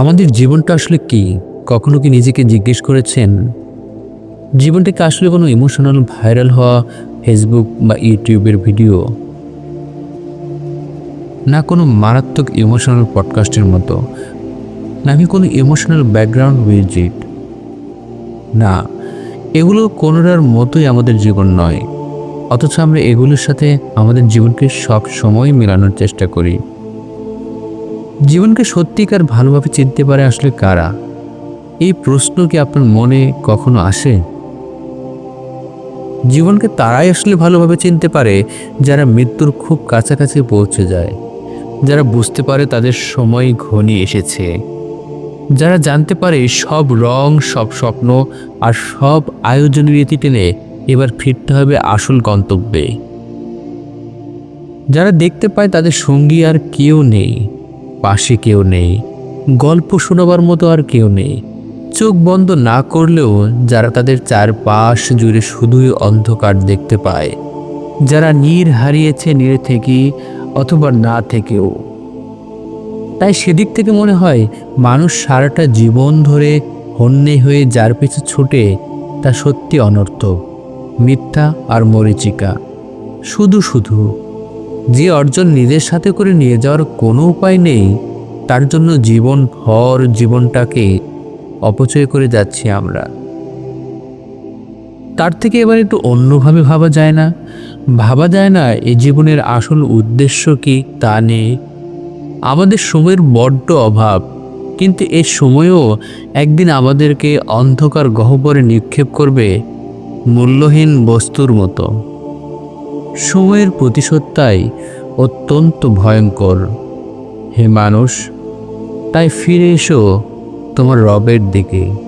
আমাদের জীবনটা আসলে কি? কখনো কি নিজেকে জিজ্ঞেস করেছেন? জীবনটা কি আসলে কোনো ইমোশনাল ভাইরাল হওয়া ফেসবুক বা ইউটিউবের ভিডিও না কোনো মারাত্মক ইমোশনাল পডকাস্টের মতো? নাকি কোনো ইমোশনাল ব্যাকগ্রাউন্ড মিউজিক না, এগুলো কোনোটার মতোই আমাদের জীবন নয়। অথচ আমরা এগুলোর সাথে আমাদের জীবনকে সব সময় মেলানোর চেষ্টা করি। জীবনকে সত্যিকার ভালোভাবে চিনতে পারে আসলে কারা? এই প্রশ্ন কি আপনার মনে কখনো আসে? জীবনকে তারাই আসলে ভালোভাবে চিনতে পারে যারা মৃত্যুর খুব কাছাকাছি পৌঁছে যায়, যারা বুঝতে পারে তাদের সময় ঘনিয়ে এসেছে, যারা জানতে পারে সব রং, সব স্বপ্ন আর সব আয়োজনের ইতি টেনে এবার ফিরতে হবে আসল গন্তব্যে। যারা দেখতে পায় তাদের সঙ্গী আর কেউ নেই। পাশে কেউ নেই। গল্প শোনাবার মতো আর কেউ নেই। চোখ বন্ধ না করলেও যারা তাদের চারপাশ জুড়ে শুধুই অন্ধকার দেখতে পায়। যারা নীর হারিয়েছে নীর থেকে অথবা না থেকেও। তাই সেদিক থেকে মনে হয়, মানুষ সারাটা জীবন ধরে হন্যে হয়ে যার পিছু ছুটে, তা সত্যি অনর্থক, মিথ্যা আর মরিচিকা। শুধু শুধু যে অর্জন নিজের সাথে করে নিয়ে যাওয়ার কোনো উপায় নেই, তার জন্য জীবন ভর জীবনটাকে অপচয় করে যাচ্ছি আমরা। তার থেকে এবার একটু অন্যভাবে ভাবা যায় না। ভাবা যায় না এই জীবনের আসল উদ্দেশ্য কি তা নেই আমাদের সময়ের বড্ড অভাব, কিন্তু এ সময়ও একদিন আমাদেরকে অন্ধকার গহ্বরে নিক্ষেপ করবে মূল্যহীন বস্তুর মতো। সময়ের প্রতিশোধটাই অত্যন্ত ভয়ঙ্কর। হে মানুষ তাই ফিরে এসো তোমার রবের দিকে।